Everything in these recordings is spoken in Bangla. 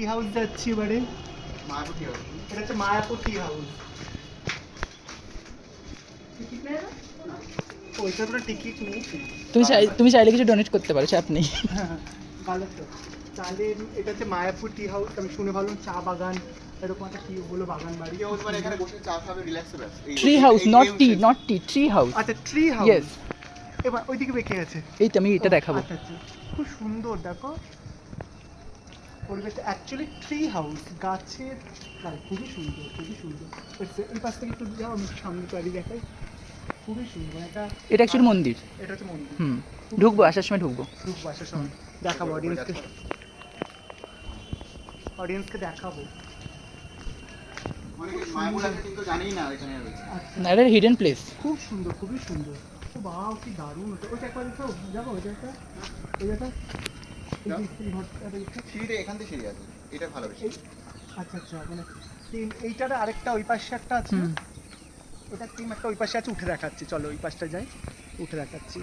টি হাউস যাচ্ছি এবারে। মায়াপুর কি হবে? এটা হচ্ছে মায়াপুর টি হাউস ওইটা তো টিকিট নেই তুমি তুমি চাইলে কিছু ডোনেট করতে পারো চাপ ভালো তো। তাহলে এটা হচ্ছে মায়াপুর টি হাউস আমি শুনে ভাবলাম চা বাগান। এরকম একটা কি হলো বাগান বাড়ি। কি মানে এখানে বসে চা খাবে রিল্যাক্স হবে tree house not tea not tea tree house আচ্ছা ট্রি হাউস এবার ওইদিকে বেঁকে আছে এই তো আমি এটা দেখাবো। আচ্ছা আচ্ছা। খুব সুন্দর দেখো। পরিবেশটা অ্যাকচুয়ালি ট্রি হাউস গাছের না, খুবই সুন্দর খুবই সুন্দর। এই পাশ থেকে একটু যাও আমি সামনে বাড়ি দেখাই। খুবই সুন্দর এটা এটা অ্যাকচুয়ালি মন্দির। এটা হচ্ছে মন্দির। হুম ঢুকবো আসার সময় ঢুকবো। ঢুকবো আসার সময়। দেখাবো অডিয়েন্সকে অডিয়েন্সকে দেখাবো। মানে না আচ্ছা। এটা হিডেন প্লেস খুব সুন্দর খুবই সুন্দর। বাহ কি দারুণ। ওটা ওটা একবার দেখো যাব ওইটা একটা ওই একটা এই যে এই ঘরটা দেখো সিঁড়িটা এখান থেকে সিঁড়ি আছে এটা ভালো বেশি। আচ্ছা আচ্ছা মানে তিন এইটার আরেকটা ওই পাশে একটা আছে। একটা ওই পাশে আছে উঠে দেখাচ্ছি। চলো ওই পাশটা যাই উঠে দেখাচ্ছি।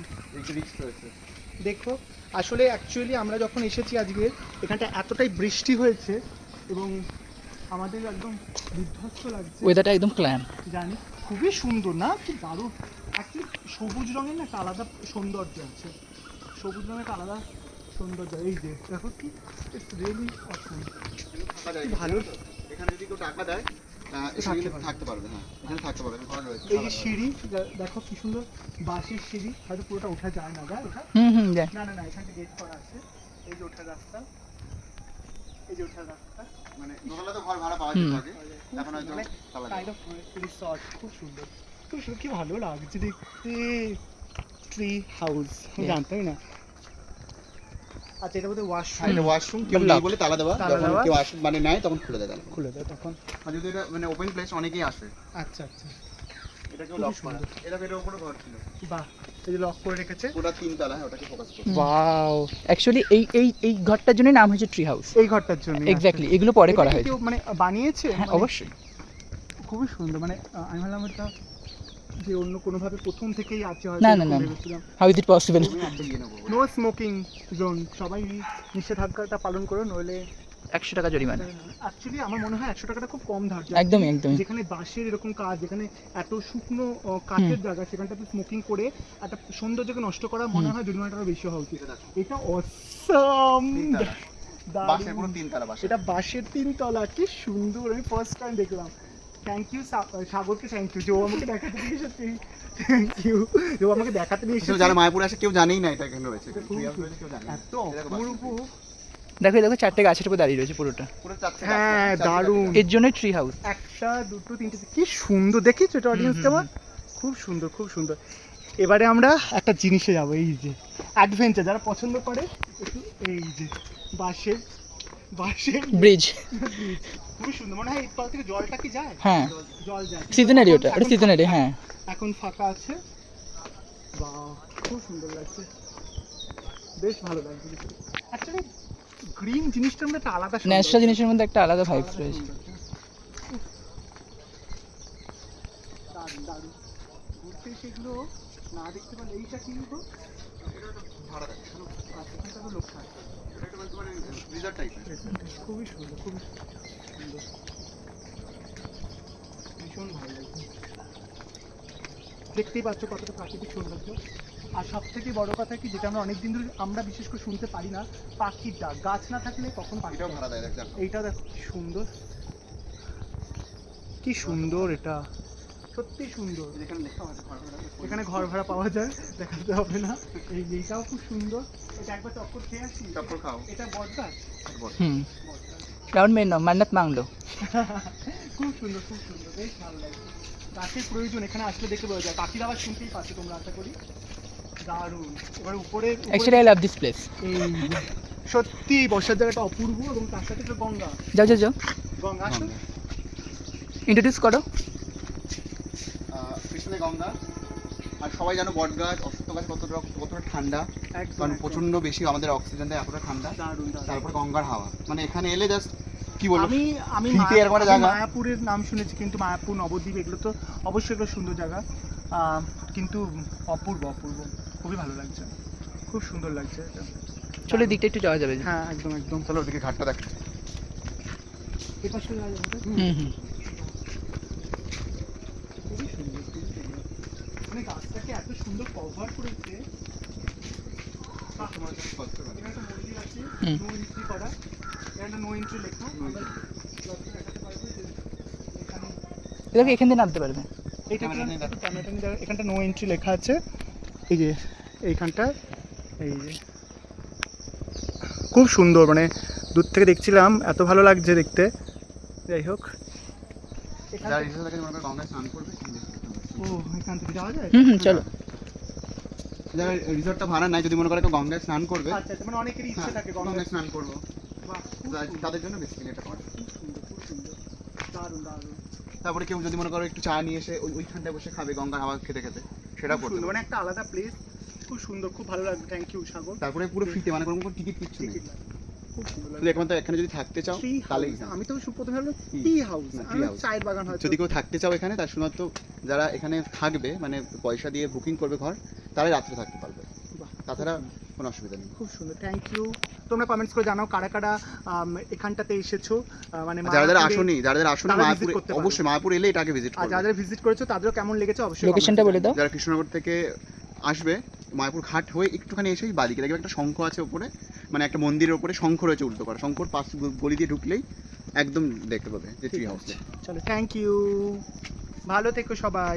দেখো আসলে অ্যাকচুয়ালি আমরা যখন এসেছি আজকে এখানটা এতটাই বৃষ্টি হয়েছে এবং আমাদের একদম বিধ্বস্ত লাগছে। ওয়েদারটা একদম ক্ল্যাম জানি খুবই সুন্দর না? কি দারুণ। অ্যাকচুয়ালি সবুজ রঙের না একটা আলাদা সৌন্দর্য আছে। সবুজ রঙের একটা আলাদা সৌন্দর্য এই যে দেখো কি ইটস রিয়েলি অসম কি ভালো। এখানে যদি কেউ টাকা দেয় থাকতে পারবে। হ্যাঁ এখানে থাকতে পারবে এখানে ঘর রয়েছে এই যে সিঁড়ি দেখো কি সুন্দর বাঁশের সিঁড়ি হয়তো পুরোটা ওঠা যায় না যায় ওঠা হুম হুম যাই না না না এখানে গেট করা আছে। এই যে ওঠার রাস্তা এই যে ওঠার রাস্তা। মানে দোতলা তো ঘর ভাড়া পাওয়া হুম। এখন হয়তো কাইন্ড অফ রিসর্ট খুব সুন্দর। খুব সুন্দর কি ভালো লাগছে দেখতে। Tree house. জানতামই না। আচ্ছা এটা বোধহয় হ্যাঁ, ওয়াশরুম এটা ওয়াশরুম কেউ নেই বলে তালা দেওয়া যখন কেউ আসে মানে নেয় তখন খুলে দেয় তালা। খুলে দেয় তখন। আর যদি এটা মানে ওপেন প্লেস অনেকেই আসে। আচ্ছা আচ্ছা। এটা কেউ খুবই লক করা। এটা উপরে ঘর ছিল। বাহ লক করে রেখেছে। ওটা তিন তালা হ্যাঁ ওটাকে ফোকাস করছে। ওয়াও অ্যাকচুয়ালি এই এই এই ঘরটার জন্যই নাম হয়েছে ট্রি হাউস এই ঘরটার জন্য এক্স্যাক্টলি এগুলো পরে করা হয়েছে। কেউ মানে বানিয়েছে? হ্যাঁ মানে অবশ্যই। খুবই সুন্দর মানে আমি ভাবলাম এটা যে অন্য কোনোভাবে প্রথম থেকেই আছে হয়তো না, না, না। How is it possible no smoking zone সবাই নিষেধাজ্ঞাটা পালন করো নইলে একশো টাকা জরিমানা। অ্যাকচুয়ালি আমার মনে হয় একশো টাকাটা খুব কম ধার্য। একদমই একদমই। যেখানে বাঁশের এরকম কাজ যেখানে এত শুকনো কাঠের জায়গা সেখানটাতে স্মোকিং করে একটা সৌন্দর্যকে নষ্ট করা মনে হয় জরিমানাটা বেশি হওয়া উচিত। এটা অসম তিনতলা। বাসের পুরো তিন তালা বাসে এটা বাঁশের তিনতলা কি সুন্দর। আমি ফার্স্ট টাইম দেখলাম। থ্যাংক ইউ সাগরকে থ্যাংক ইউ যে ও আমাকে দেখাতে নিয়ে এসেছে। থ্যাংক ইউ যে ও আমাকে দেখাতে নিয়ে এসেছে। যারা মায়াপুর আসে কেউ জানেই না এটা এখানে রয়েছে। এত অপূর্ব। দেখো দেখো চারটে গাছের উপর দাঁড়িয়ে রয়েছে পুরোটা। পুরো চারটে গাছ, হ্যাঁ, দারুণ। এর জন্যই ট্রি হাউস একটা দুটো তিনটে কি সুন্দর দেখিস এটা অডিয়েন্স কেমন খুব সুন্দর খুব সুন্দর। এবারে আমরা একটা জিনিসে যাব এই যে অ্যাডভেঞ্চার যারা পছন্দ করে একটু এই যে বাঁশের বাঁশের ব্রিজ খুবই সুন্দর। মনে হয় এই তল থেকে জলটা কি যায়? হ্যাঁ। জল যায়। সিজনারি ওটা ওটা সিজনারি হ্যাঁ। এখন ফাঁকা আছে। বা খুব সুন্দর লাগছে। বেশ ভালো লাগছে অ্যাকচুয়ালি গ্রিন জিনিসটার মধ্যে একটা আলাদা। ন্যাচারাল জিনিসের মধ্যে একটা আলাদা ভাইবস রয়েছে। ঘুরতে সেগুলো না দেখতে পারলে এইটা কি গো? এটা একটা ভাড়া দেয়, এখানে আচ্ছা লোক থাকে। খুবই সুন্দর খুবই সুন্দর। ভীষণ ভালো লাগছে। দেখতেই পাচ্ছ কতটা প্রাকৃতিক সৌন্দর্য। আর সব থেকে বড় কথা কি যেটা আমরা অনেকদিন ধরে আমরা বিশেষ করে শুনতে পারি না পাখির ডাক। গাছ না থাকলে কখন পাখি এটাও ভাড়া দেয় দেখ এইটা দেখো সুন্দর। কি সুন্দর এটা। সত্যি সুন্দর। যেখানে লেখা আছে ঘর ভাড়া এখানে ঘর ভাড়া পাওয়া যায় দেখাতে হবে না। এই এইটাও খুব সুন্দর। এটা একবার চক্কর খেয়ে আসি? চপ্পল খাও। এটা বটগাছ বল। হুম। বটগাছ রাউন্ড মেন মান্নাত মাংলো খুব সুন্দর খুব সুন্দর বেশ ভালো লাগছে। গাছের প্রয়োজন এখানে আসলে দেখে বোঝা যায়। পাখির আবার শুনতেই পাচ্ছ তোমরা আশা করি। দারুণ। এবার উপরে actually I love this place সত্যি বসার জায়গাটা অপূর্ব এবং তার সাথে তো গঙ্গা। যাও যাও যাও। গঙ্গা আসো ইন্ট্রোডিউস করো। গঙ্গা। আর সবাই জানো বট গাছ অশ্বত্থ গাছ কতটা কতটা ঠান্ডা? কারণ। প্রচণ্ড বেশি আমাদের অক্সিজেন দেয় এতটা ঠান্ডা। তারপর গঙ্গার হাওয়া। মানে এখানে এলে জাস্ট কি বলব? আমি আমি একটা? মায়াপুরের নাম শুনেছি কিন্তু মায়াপুর নবদ্বীপ এগুলো তো অবশ্যই এগুলো সুন্দর জায়গা। কিন্তু অপূর্ব অপূর্ব। খুবই ভালো লাগছে। খুব সুন্দর লাগছে এটা। চলো দিকটা একটু যাওয়া যাবে। হ্যাঁ একদম একদম। চলো ওদিকে ঘাটটা দেখ? হুম হুম। গাছটাকে এত সুন্দর কভার করেছে। এখানে একটা মন্দির আছে নো এন্ট্রি করা এখানে নো এন্ট্রি লেখা আমরা যতটা দেখাতে পারব। যে এখানে এটাকে এখান দিয়ে নামতে পারবে। এইটা ক্যামেরা নিয়ে একটু ক্যামেরাটা নিয়ে দেখো, এখানটা নো এন্ট্রি লেখা আছে। এই যে এইখানটা এই যে। খুব সুন্দর মানে দূর থেকে দেখছিলাম এত ভালো লাগছে দেখতে। যাই হোক। হুম হুম চলো। যারা রিসোর্টটা ভাড়া নাই যদি মনে করে কেউ গঙ্গায় স্নান করবে আচ্ছা আচ্ছা, মানে অনেকেরই ইচ্ছে হ্যাঁ, থাকে গঙ্গায় স্নান করব। তাদের- জন্য বেসিক্যালি এটা করা। দারুণ, দারুণ। তারপরে কেউ যদি মনে করো একটু চা নিয়ে এসে ওই ওইখানটায় বসে খাবে গঙ্গার হাওয়া খেতে খেতে সেটা করতে মানে একটা আলাদা প্লেস খুব সুন্দর খুব ভালো লাগবে। Thank you Sagar. তারপরে পুরো ফ্রিতে মানে কোনো টিকিট কিচ্ছু নেই। লাগবে একমাত্র এখানে যদি থাকতে চাও তাহলেই আমি তো প্রথমে হুম। Tea house. চায়ের বাগান হয়তো। যদি কেউ থাকতে চাও এখানে তার শুধুমাত্র যারা এখানে থাকবে মানে পয়সা দিয়ে বুকিং করবে ঘর তারাই রাত্রে থাকতে পারবে। তাছাড়া কোনো অসুবিধা নেই। খুব সুন্দর। থ্যাংক ইউ তোমরা কমেন্টস করে জানাও কারা কারা এখানটাতে এসেছ। মানে যারা যারা আসনি যারা যারা আসনি মায়াপুরে। অবশ্যই মায়াপুর এলে এটাকে ভিজিট আর করবে। যারা যারা ভিজিট করেছ তাদেরও কেমন লেগেছে অবশ্যই লোকেশনটা বলে দাও। যারা কৃষ্ণনগর থেকে আসবে মায়াপুর ঘাট হয়ে একটুখানি এসেই বাদিকে। দেখবে একটা শঙ্খ আছে ওপরে। মানে একটা মন্দিরের ওপরে শঙ্খ রয়েছে উল্টো করা। শঙ্কর পাশ গলি দিয়ে ঢুকলেই একদম দেখতে পাবে যে ট্রি ঠিক হাউস চলো থ্যাংক ইউ ভালো থেকো সবাই।